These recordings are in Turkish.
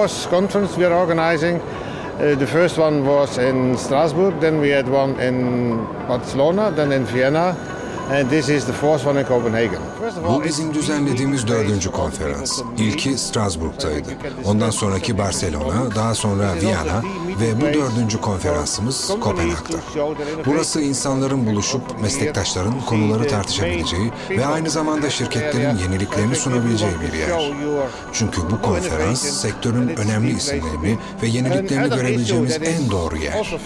fourth conference we are organizing. Uh, the first one was in Strasbourg, then we had one in Barcelona, then in Vienna, and this is the fourth one in Copenhagen. Bu bizim düzenlediğimiz dördüncü konferans. İlki Strasbourg'taydı. Ondan sonraki Barcelona, daha sonra Viyana ve bu dördüncü konferansımız Kopenhag'da. Burası insanların buluşup meslektaşların konuları tartışabileceği ve aynı zamanda şirketlerin yeniliklerini sunabileceği bir yer. Çünkü bu konferans sektörün önemli isimlerini ve yeniliklerini görebileceğimiz en doğru yer.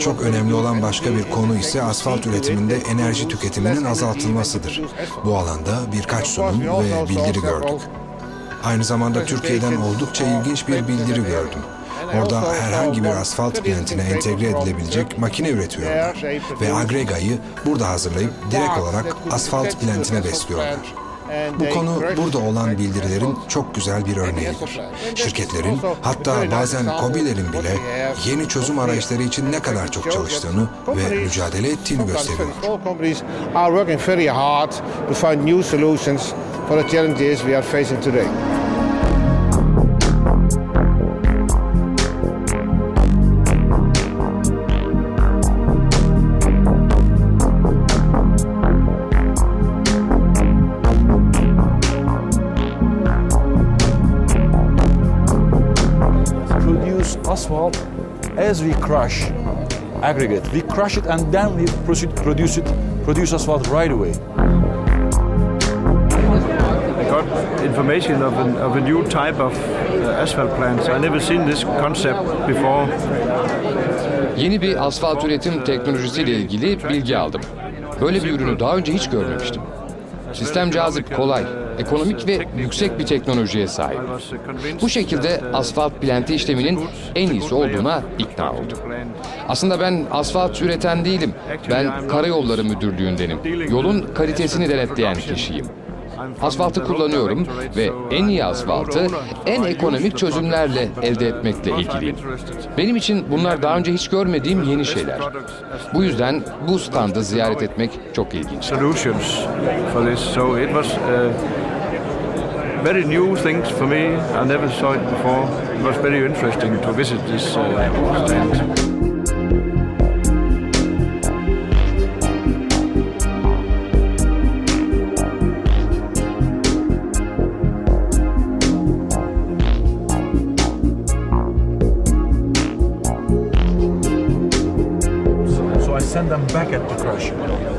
Çok önemli olan başka bir konu ise asfalt üretiminde enerji tüketiminin azaltılmasıdır. Bu alanda birkaç sunum ve bildiri gördük. Aynı zamanda Türkiye'den oldukça ilginç bir bildiri gördüm. Orada herhangi bir asfalt plantine entegre edilebilecek makine üretiyorlar ve agregayı burada hazırlayıp direkt olarak asfalt plantine besliyorlar. Bu konu burada olan bildirilerin çok güzel bir örneğidir. Şirketlerin hatta bazen KOBİ'lerin bile yeni çözüm arayışları için ne kadar çok çalıştığını ve mücadele ettiğini gösteriyor. All companies are working very hard to find new solutions for the challenges we are facing today. As we crush aggregate. We crush it and then we proceed, produce it, produce asphalt right away. I got information of, an, of a new type of uh, asphalt plants. I never seen this concept before. Yeni bir asfalt üretim teknolojisiyle ilgili bilgi aldım. Böyle bir ürünü daha önce hiç görmemiştim. Sistem cazip, kolay, ekonomik ve yüksek bir teknolojiye sahip. Bu şekilde asfalt plante işleminin en iyisi olduğuna ikna oldum. Aslında ben asfalt üreten değilim. Ben Karayolları Müdürlüğü'ndenim. Yolun kalitesini denetleyen kişiyim. Asfaltı kullanıyorum ve en iyi asfaltı en ekonomik çözümlerle elde etmekle ilgiliyim. Benim için bunlar daha önce hiç görmediğim yeni şeyler. Bu yüzden bu standı ziyaret etmek çok ilginç. Very new things for me. I never saw it before. It was very interesting to visit this uh, stand. So I send them back at the crusher.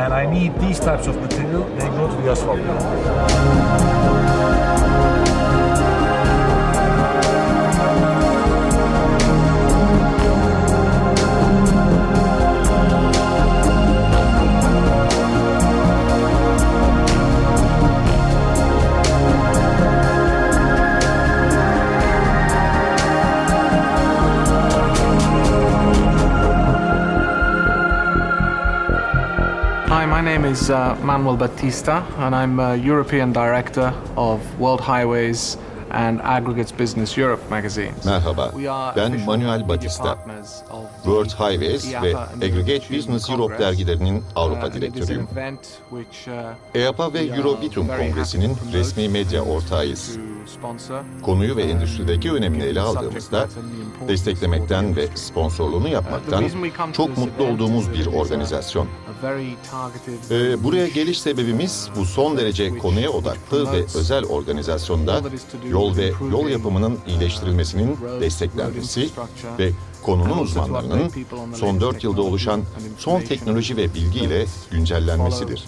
And I need these types of material, they go to the asphalt name is uh, Manuel Batista, and I'm uh, European Director of World Highways and Aggregates Business Europe magazines. Merhaba, ben Manuel Batista. World Highways ve Aggregate Business Europe dergilerinin Uh, Avrupa direktörüyüm. which, uh, EAPA ve Eurobitum Kongresi'nin resmi medya ortağıyız. Konuyu ve endüstrideki önemini ele aldığımızda desteklemekten ve sponsorluğunu yapmaktan çok mutlu olduğumuz bir organizasyon. Ee, buraya geliş sebebimiz bu son derece konuya odaklı ve özel organizasyonda yol ve yol yapımının iyileştirilmesinin desteklenmesi ve konunun uzmanlarının son 4 yılda oluşan son teknoloji ve bilgiyle güncellenmesidir.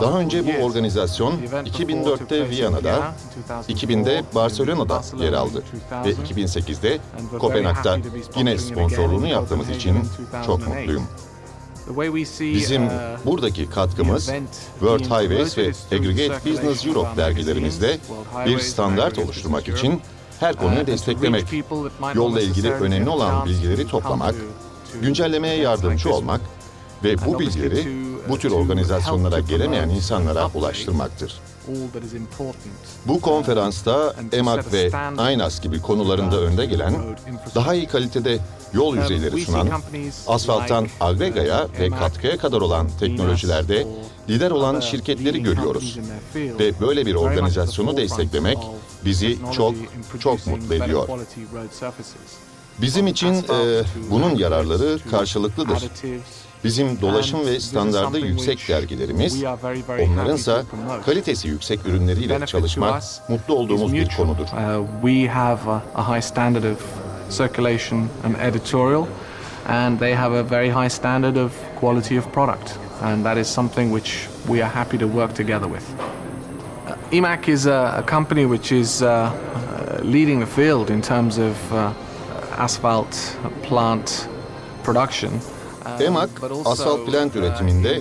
Daha önce bu organizasyon 2004'te Viyana'da, 2000'de Barcelona'da yer aldı ve 2008'de Kopenhag'da yine sponsorluğunu yaptığımız için çok mutluyum. Bizim buradaki katkımız World Highways ve Aggregate Business Europe dergilerimizde bir standart oluşturmak için her konuyu desteklemek, yolla ilgili önemli olan bilgileri toplamak, güncellemeye yardımcı olmak ve bu bilgileri bu tür organizasyonlara gelemeyen insanlara ulaştırmaktır. Bu konferansta EMAK ve AYNAS gibi konularında önde gelen, daha iyi kalitede yol yüzeyleri sunan, asfalttan agregaya ve katkıya kadar olan teknolojilerde lider olan şirketleri görüyoruz. Ve böyle bir organizasyonu desteklemek bizi çok çok mutlu ediyor. Bizim için e, bunun yararları karşılıklıdır. Bizim dolaşım ve standardı yüksek dergilerimiz, onlarınsa kalitesi yüksek ürünleriyle çalışmak mutlu olduğumuz bir konudur. Uh, we have a, high standard of circulation and editorial, and they have a very high standard of quality of product, and that is something which we are happy to work together with. Uh, EMAC is a, a company which is uh, uh, leading the field in terms of uh, asphalt plant production. Uh, EMAK, asfalt plant uh, üretiminde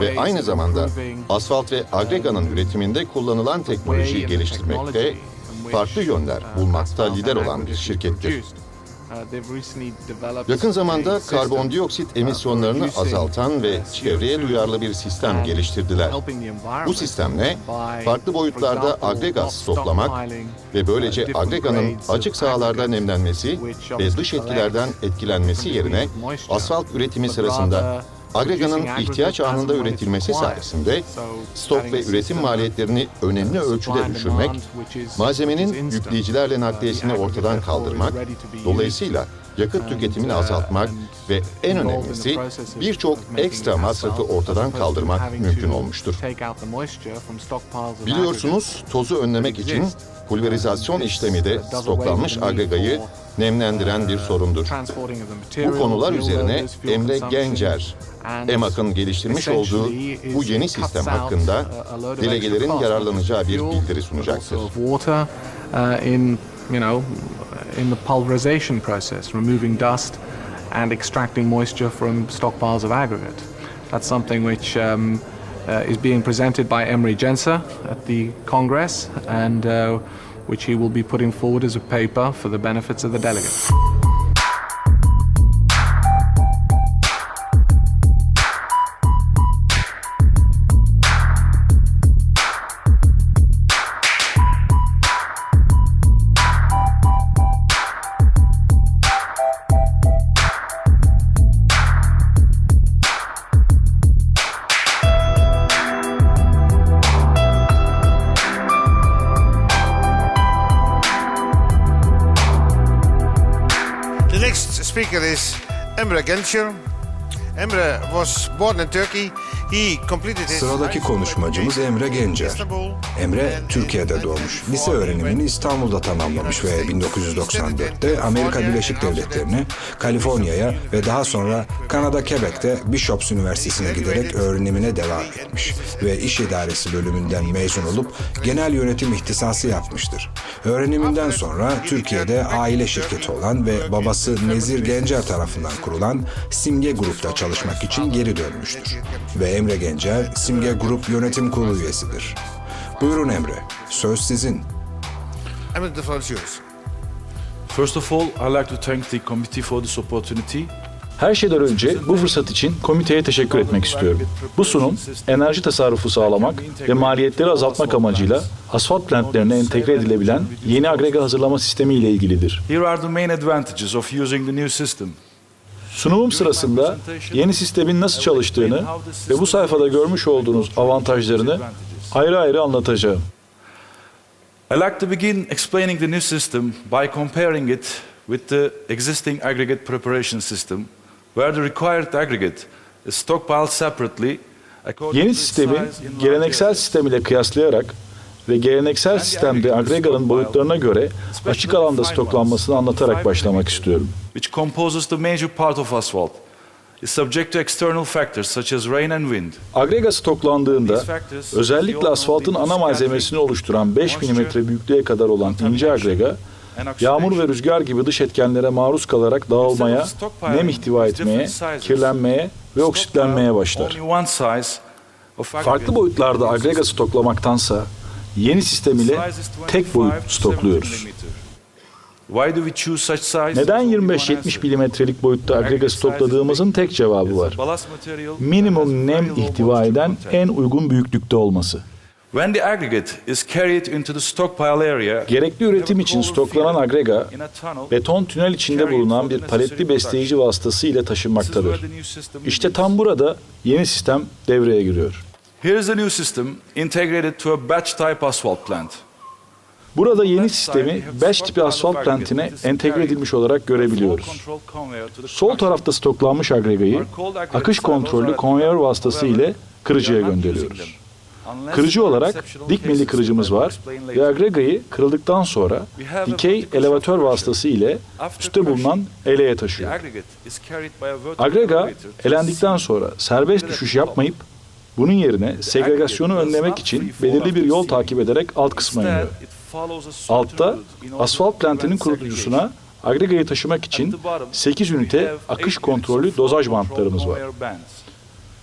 ve aynı zamanda asfalt ve agreganın üretiminde kullanılan teknolojiyi geliştirmekte, farklı yönler bulmakta lider olan bir şirkettir. Yakın zamanda karbondioksit emisyonlarını azaltan ve çevreye duyarlı bir sistem geliştirdiler. Bu sistemle farklı boyutlarda agregat stoklamak ve böylece agreganın açık sahalarda nemlenmesi ve dış etkilerden etkilenmesi yerine asfalt üretimi sırasında agreganın ihtiyaç anında üretilmesi sayesinde stok ve üretim maliyetlerini önemli ölçüde düşürmek, malzemenin yükleyicilerle nakliyesini ortadan kaldırmak, dolayısıyla yakıt tüketimini azaltmak ve en önemlisi birçok ekstra masrafı ortadan kaldırmak mümkün olmuştur. Biliyorsunuz tozu önlemek için pulverizasyon işlemi de stoklanmış agregayı nemlendiren bir sorundur. Bu konular üzerine Emre Gencer, EMAK'ın geliştirmiş olduğu bu yeni sistem hakkında delegelerin yararlanacağı bir bildiri sunacaktır. In, the pulverization process, removing dust and extracting moisture from stockpiles of aggregate. That's something which um, uh, is being presented by Emery Genser at the Congress and uh, which he will be putting forward as a paper for the benefits of the delegates. Emre Emre was born in Turkey. Sıradaki konuşmacımız Emre Gencer. Emre Türkiye'de doğmuş. Lise öğrenimini İstanbul'da tamamlamış ve 1994'te Amerika Birleşik Devletleri'ne, Kaliforniya'ya ve daha sonra Kanada Quebec'te Bishop's Üniversitesi'ne giderek öğrenimine devam etmiş ve iş idaresi bölümünden mezun olup genel yönetim ihtisası yapmıştır. Öğreniminden sonra Türkiye'de aile şirketi olan ve babası Nezir Gencer tarafından kurulan Simge Grup'ta çalışmak için geri dönmüştür. Ve Emre Gencer, Simge Grup Yönetim Kurulu üyesidir. Buyurun Emre, söz sizin. Emre, the floor is yours. First of all, I'd like to thank the committee for this opportunity. Her şeyden önce bu fırsat için komiteye teşekkür etmek istiyorum. Bu sunum, enerji tasarrufu sağlamak ve maliyetleri azaltmak amacıyla asfalt plantlerine entegre edilebilen yeni agrega hazırlama sistemi ile ilgilidir. Here are the main advantages of using the new system. Sunumum sırasında yeni sistemin nasıl çalıştığını ve bu sayfada görmüş olduğunuz avantajlarını ayrı ayrı anlatacağım. I'd like to begin explaining the new system by comparing it with the existing aggregate preparation system, where the required aggregate is stockpiled separately Yeni sistemi geleneksel sistem ile kıyaslayarak ve geleneksel sistemde agreganın boyutlarına göre açık alanda stoklanmasını anlatarak başlamak istiyorum. which composes the major part of asphalt, is subject to external factors such as rain and wind. Agrega stoklandığında özellikle asfaltın ana malzemesini oluşturan 5 mm büyüklüğe kadar olan ince agrega, yağmur ve rüzgar gibi dış etkenlere maruz kalarak dağılmaya, nem ihtiva etmeye, kirlenmeye ve oksitlenmeye başlar. Farklı boyutlarda agrega stoklamaktansa yeni sistem ile tek boyut stokluyoruz. Neden 25-70 milimetrelik boyutta agrega stokladığımızın tek cevabı var. Minimum nem ihtiva eden en uygun büyüklükte olması. Gerekli üretim için stoklanan agrega, beton tünel içinde bulunan bir paletli besleyici vasıtası ile taşınmaktadır. İşte tam burada yeni sistem devreye giriyor. Here is the new system integrated to a batch type asphalt plant. Burada yeni sistemi batch tipi asfalt plantine entegre edilmiş olarak görebiliyoruz. Sol tarafta stoklanmış agregayı akış kontrollü konveyör vasıtası ile kırıcıya gönderiyoruz. Kırıcı olarak dikmeli kırıcımız var ve agregayı kırıldıktan sonra dikey elevatör vasıtası ile üstte bulunan eleye taşıyor. Agrega elendikten sonra serbest düşüş yapmayıp bunun yerine segregasyonu önlemek için belirli bir yol takip ederek alt kısma iniyor. Altta asfalt plantinin kurutucusuna agregayı taşımak için 8 ünite akış kontrollü dozaj bantlarımız var.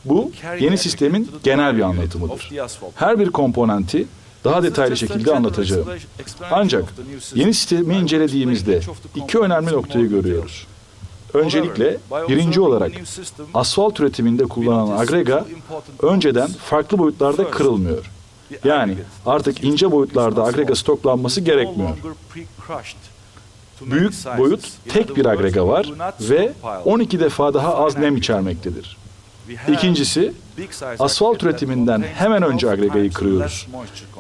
Bu yeni sistemin genel bir anlatımıdır. Her bir komponenti daha detaylı şekilde anlatacağım. Ancak yeni sistemi incelediğimizde iki önemli noktayı görüyoruz. Öncelikle birinci olarak asfalt üretiminde kullanılan agrega önceden farklı boyutlarda kırılmıyor. Yani artık ince boyutlarda agrega stoklanması gerekmiyor. Büyük boyut tek bir agrega var ve 12 defa daha az nem içermektedir. İkincisi, asfalt üretiminden hemen önce agregayı kırıyoruz.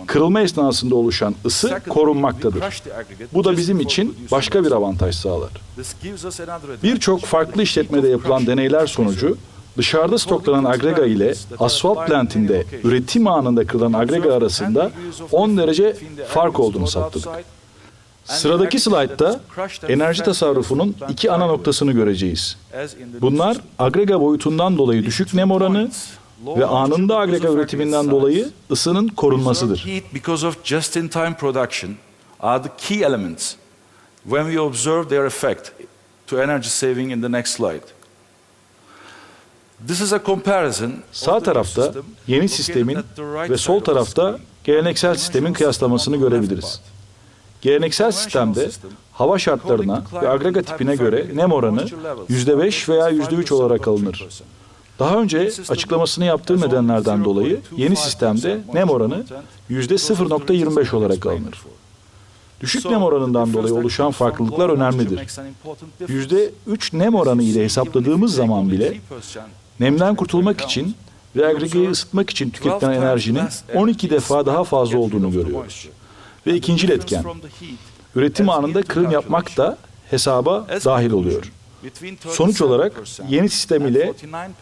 Kırılma esnasında oluşan ısı korunmaktadır. Bu da bizim için başka bir avantaj sağlar. Birçok farklı işletmede yapılan deneyler sonucu dışarıda stoklanan agrega ile asfalt plantinde üretim anında kırılan agrega arasında 10 derece fark olduğunu saptadık. Sıradaki slaytta enerji tasarrufunun iki ana noktasını göreceğiz. Bunlar agrega boyutundan dolayı düşük nem oranı ve anında agrega üretiminden dolayı ısının korunmasıdır. Heat because of just-in-time production are the key elements when we observe their effect to energy saving in the next slide. This is a comparison Sağ tarafta yeni sistemin ve sol tarafta geleneksel sistemin kıyaslamasını görebiliriz. Geleneksel sistemde hava şartlarına ve agrega tipine göre nem oranı %5 veya %3 olarak alınır. Daha önce açıklamasını yaptığım nedenlerden dolayı yeni sistemde nem oranı %0.25 olarak alınır. Düşük nem oranından dolayı oluşan farklılıklar önemlidir. %3 nem oranı ile hesapladığımız zaman bile nemden kurtulmak için ve agregayı ısıtmak için tüketilen enerjinin 12 defa daha fazla olduğunu görüyoruz. Ve ikinci etken, üretim anında kırım yapmak da hesaba dahil oluyor. Sonuç olarak yeni sistem ile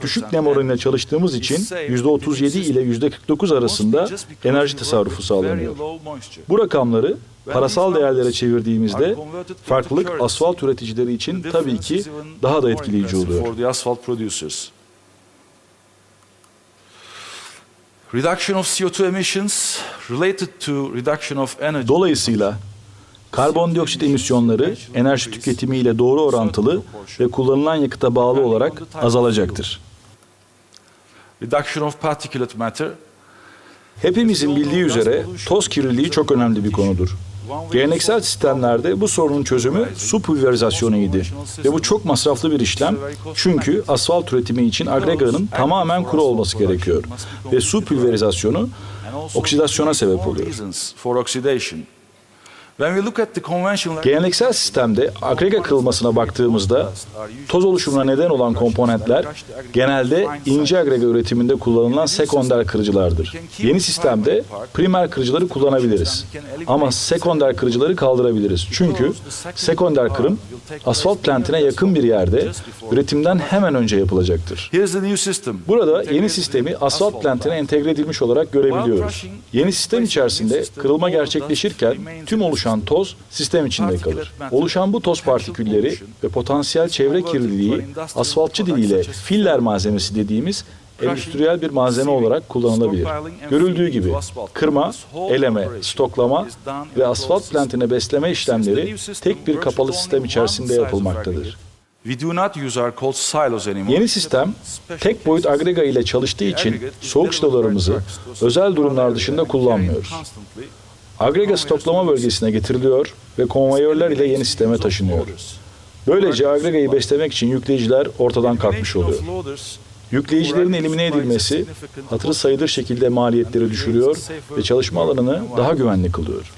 düşük nem oranıyla çalıştığımız için %37 ile %49 arasında enerji tasarrufu sağlanıyor. Bu rakamları parasal değerlere çevirdiğimizde farklılık asfalt üreticileri için tabii ki daha da etkileyici oluyor. For the asphalt producers. Reduction of CO2 emissions related to reduction of energy. Dolayısıyla karbondioksit emisyonları enerji tüketimiyle doğru orantılı ve kullanılan yakıta bağlı olarak azalacaktır. Reduction of particulate matter. Hepimizin bildiği üzere toz kirliliği çok önemli bir konudur. Geleneksel sistemlerde bu sorunun çözümü su pulverizasyonu idi. Ve bu çok masraflı bir işlem çünkü asfalt üretimi için agreganın tamamen kuru olması gerekiyor. Ve su pulverizasyonu oksidasyona sebep oluyor. Geleneksel sistemde agrega kırılmasına baktığımızda toz oluşumuna neden olan komponentler genelde ince agrega üretiminde kullanılan sekonder kırıcılardır. Yeni sistemde primer kırıcıları kullanabiliriz. Ama sekonder kırıcıları kaldırabiliriz. Çünkü sekonder kırım asfalt plantine yakın bir yerde üretimden hemen önce yapılacaktır. Here's the new system. Burada yeni sistemi asfalt plantine entegre edilmiş olarak görebiliyoruz. Yeni sistem içerisinde kırılma gerçekleşirken tüm oluşan toz sistem içinde kalır. Oluşan bu toz partikülleri ve potansiyel çevre kirliliği asfaltçı diliyle filler malzemesi dediğimiz endüstriyel bir malzeme olarak kullanılabilir. Görüldüğü gibi kırma, eleme, stoklama ve asfalt plantine besleme işlemleri tek bir kapalı sistem içerisinde yapılmaktadır. Yeni sistem tek boyut agrega ile çalıştığı için soğuk silolarımızı özel durumlar dışında kullanmıyoruz. Agrega stoklama bölgesine getiriliyor ve konveyörler ile yeni sisteme taşınıyor. Böylece agregayı beslemek için yükleyiciler ortadan kalkmış oluyor. Yükleyicilerin elimine edilmesi hatırı sayılır şekilde maliyetleri düşürüyor ve çalışma alanını daha güvenli kılıyor.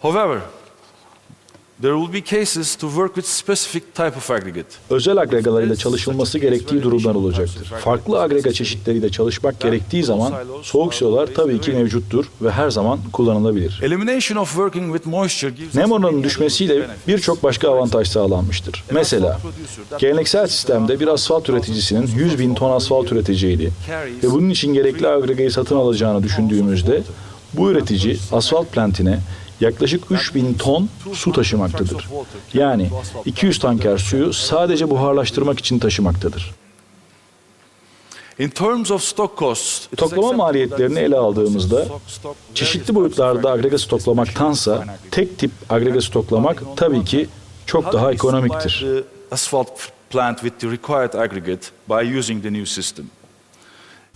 However, there will be cases to work with specific type of aggregate. Özel agregalarıyla çalışılması gerektiği durumlar olacaktır. Farklı agrega çeşitleriyle çalışmak gerektiği zaman soğuk silolar tabii ki mevcuttur ve her zaman kullanılabilir. Elimination of working with moisture gives Nem oranının düşmesiyle birçok başka avantaj sağlanmıştır. Mesela geleneksel sistemde bir asfalt üreticisinin 100 bin ton asfalt üreteceğini ve bunun için gerekli agregayı satın alacağını düşündüğümüzde bu üretici asfalt plantine yaklaşık 3000 ton su taşımaktadır. Yani 200 tanker suyu sadece buharlaştırmak için taşımaktadır. Toplama maliyetlerini ele aldığımızda çeşitli boyutlarda types of agrega stoklamaktansa tek tip agrega stoklamak tabii ki çok daha ekonomiktir.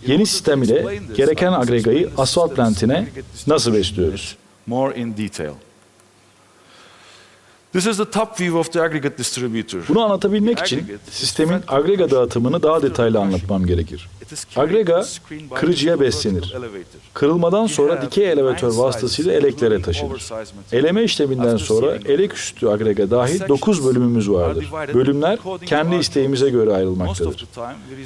Yeni sistem ile gereken agregayı asfalt plantine nasıl besliyoruz? More in detail. This is the top view of the aggregate distributor. Bunu anlatabilmek için sistemin agrega dağıtımını daha detaylı anlatmam gerekir. Agrega kırıcıya beslenir. Kırılmadan sonra dikey elevatör vasıtasıyla eleklere taşınır. Eleme işleminden sonra elek üstü agrega dahil 9 bölümümüz vardır. Bölümler kendi isteğimize göre ayrılmaktadır.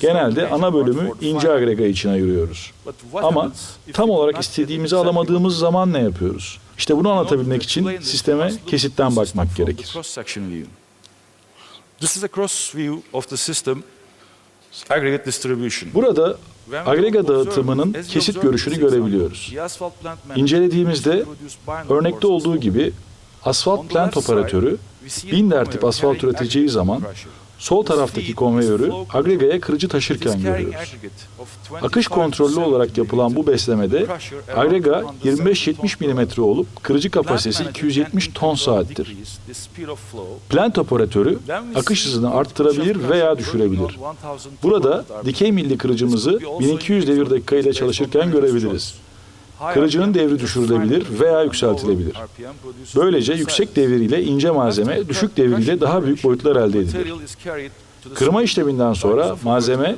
Genelde ana bölümü ince agrega için ayırıyoruz. Ama tam olarak istediğimizi alamadığımız zaman ne yapıyoruz? İşte bunu anlatabilmek için sisteme kesitten bakmak gerekir. cross-section view. This is a cross view of the system aggregate distribution. Burada agrega dağıtımının kesit görüşünü görebiliyoruz. İncelediğimizde örnekte olduğu gibi asfalt plant operatörü binder tip asfalt üreteceği zaman sol taraftaki konveyörü agregaya kırıcı taşırken görüyoruz. Akış kontrollü olarak yapılan bu beslemede agrega 25-70 mm olup kırıcı kapasitesi 270 ton saattir. Plant operatörü akış hızını arttırabilir veya düşürebilir. Burada dikey milli kırıcımızı 1200 devir dakika ile çalışırken görebiliriz. Kırıcının devri düşürülebilir veya yükseltilebilir. Böylece yüksek devir ile ince malzeme, düşük devir ile daha büyük boyutlar elde edilir. Kırma işleminden sonra malzeme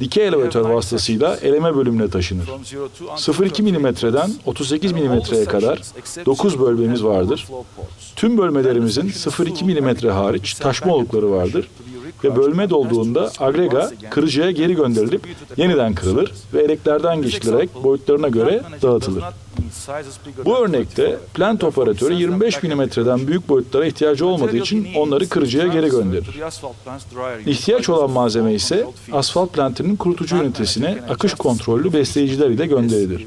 dikey elevatör vasıtasıyla eleme bölümüne taşınır. 0,2 milimetreden 38 milimetreye kadar 9 bölmemiz vardır. Tüm bölmelerimizin 0,2 milimetre hariç taşma olukları vardır ve bölme dolduğunda agrega kırıcıya geri gönderilip yeniden kırılır ve eleklerden geçirilerek boyutlarına göre dağıtılır. Bu örnekte plant operatörü 25 milimetreden büyük boyutlara ihtiyacı olmadığı için onları kırıcıya geri gönderir. İhtiyaç olan malzeme ise asfalt plantinin kurutucu ünitesine akış kontrollü besleyiciler ile gönderilir.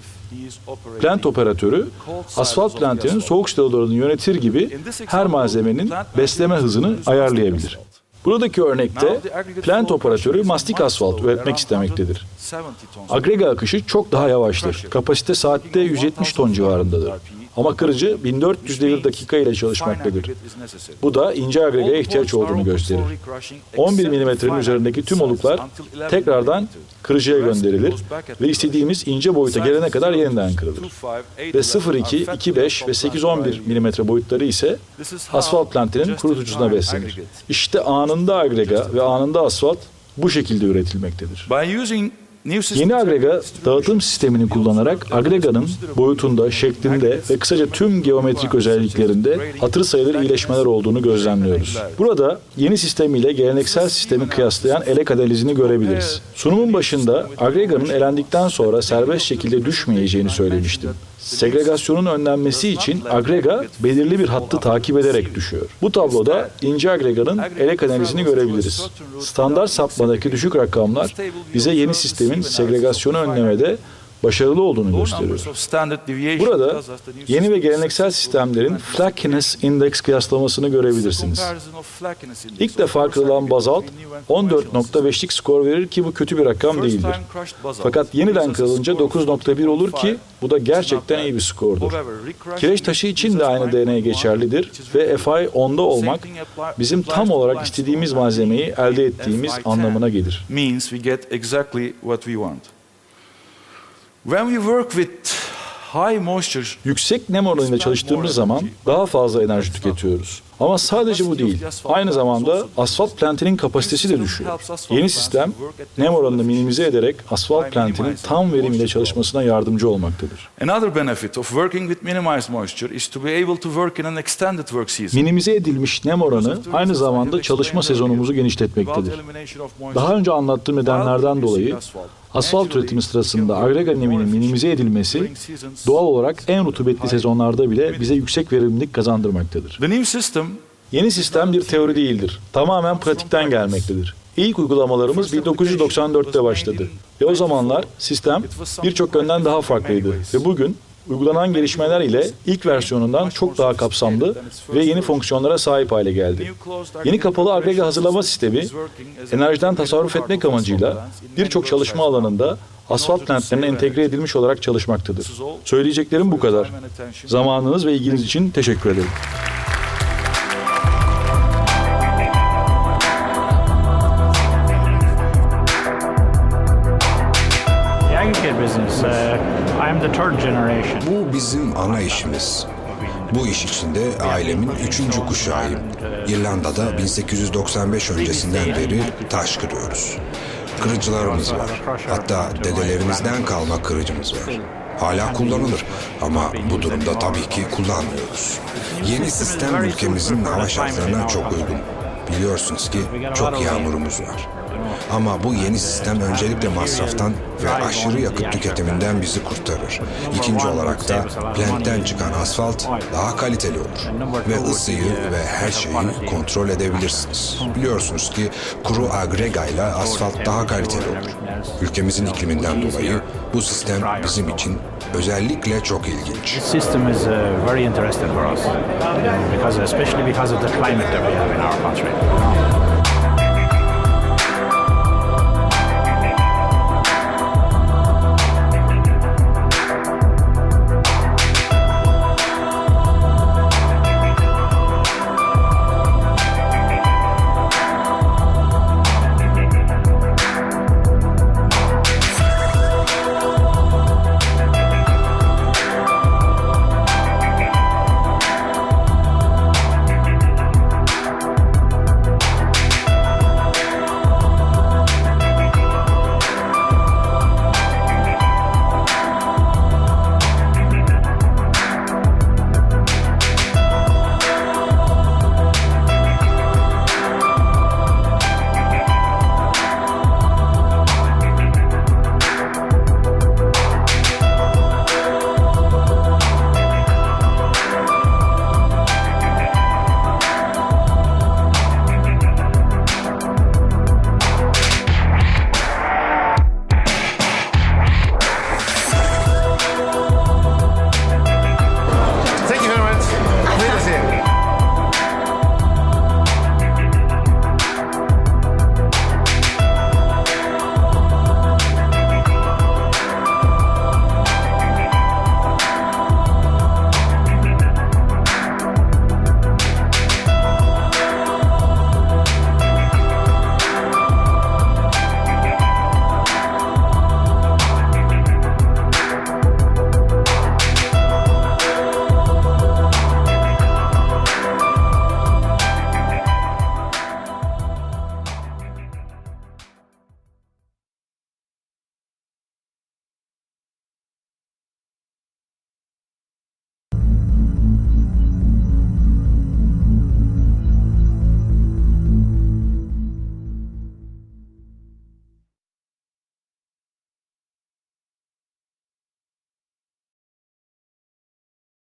Plant operatörü asfalt plantinin soğuk silolarını yönetir gibi her malzemenin besleme hızını ayarlayabilir. Buradaki örnekte plant operatörü mastik asfalt üretmek istemektedir. Agrega akışı çok daha yavaştır. Kapasite saatte 170 ton civarındadır. Ama kırıcı 1400 devir dakika ile çalışmaktadır. Bu da ince agregaya ihtiyaç olduğunu gösterir. 11 milimetrenin üzerindeki tüm oluklar tekrardan kırıcıya gönderilir ve istediğimiz ince boyuta gelene kadar yeniden kırılır. Ve 0,2, 2,5 ve 8-11 milimetre boyutları ise asfalt plantinin kurutucusuna beslenir. İşte anında agrega ve anında asfalt bu şekilde üretilmektedir. Yeni agrega dağıtım sistemini kullanarak agreganın boyutunda, şeklinde ve kısaca tüm geometrik özelliklerinde hatır sayılır iyileşmeler olduğunu gözlemliyoruz. Burada yeni sistem ile geleneksel sistemi kıyaslayan elek analizini görebiliriz. Sunumun başında agreganın elendikten sonra serbest şekilde düşmeyeceğini söylemiştim. Segregasyonun önlenmesi için agrega belirli bir hattı takip ederek düşüyor. Bu tabloda ince agreganın elek analizini görebiliriz. Standart sapmadaki düşük rakamlar bize yeni sistemin segregasyonu önlemede başarılı olduğunu gösteriyor. Burada yeni ve geleneksel sistemlerin Flakiness Index kıyaslamasını görebilirsiniz. İlk defa kırılan bazalt 14.5'lik skor verir ki bu kötü bir rakam değildir. Fakat yeniden kırılınca 9.1 olur ki bu da gerçekten iyi bir skordur. Kireç taşı için de aynı deney geçerlidir ve FI 10'da olmak bizim tam olarak istediğimiz malzemeyi elde ettiğimiz anlamına gelir. When we work with high moisture Yüksek nem oranıyla çalıştığımız zaman daha fazla enerji tüketiyoruz. Ama sadece bu değil. Aynı zamanda asfalt plantinin kapasitesi de düşüyor. Yeni sistem nem oranını minimize ederek asfalt plantinin tam verim ile çalışmasına yardımcı olmaktadır. Another benefit of working with minimized moisture is to be able to work in an extended work season. Minimize edilmiş nem oranı aynı zamanda çalışma sezonumuzu genişletmektedir. Daha önce anlattığım nedenlerden dolayı asfalt üretimi sırasında agrega neminin minimize edilmesi doğal olarak en rutubetli sezonlarda bile bize yüksek verimlilik kazandırmaktadır. The new system Yeni sistem bir teori değildir. Tamamen pratikten gelmektedir. İlk uygulamalarımız 1994'te başladı. Ve o zamanlar sistem birçok yönden daha farklıydı. Ve bugün uygulanan gelişmeler ile ilk versiyonundan çok daha kapsamlı ve yeni fonksiyonlara sahip hale geldi. Yeni kapalı agrega hazırlama sistemi enerjiden tasarruf etmek amacıyla birçok çalışma alanında asfalt plantlerine entegre edilmiş olarak çalışmaktadır. Söyleyeceklerim bu kadar. Zamanınız ve ilginiz için teşekkür ederim. Bu bizim ana işimiz. Bu iş içinde ailemin üçüncü kuşağıyım. İrlanda'da 1895 öncesinden beri taş kırıyoruz. Kırıcılarımız var. Hatta dedelerimizden kalma kırıcımız var. Hala kullanılır ama bu durumda tabii ki kullanmıyoruz. Yeni sistem ülkemizin hava şartlarına çok uygun. Biliyorsunuz ki çok yağmurumuz var. Ama bu yeni sistem öncelikle masraftan ve aşırı yakıt tüketiminden bizi kurtarır. İkinci olarak da plantten çıkan asfalt daha kaliteli olur. Ve ısıyı ve her şeyi kontrol edebilirsiniz. Biliyorsunuz ki kuru agrega ile asfalt daha kaliteli olur. Ülkemizin ikliminden dolayı bu sistem bizim için özellikle çok ilginç. Uh, because especially because of the climate that we have in our country.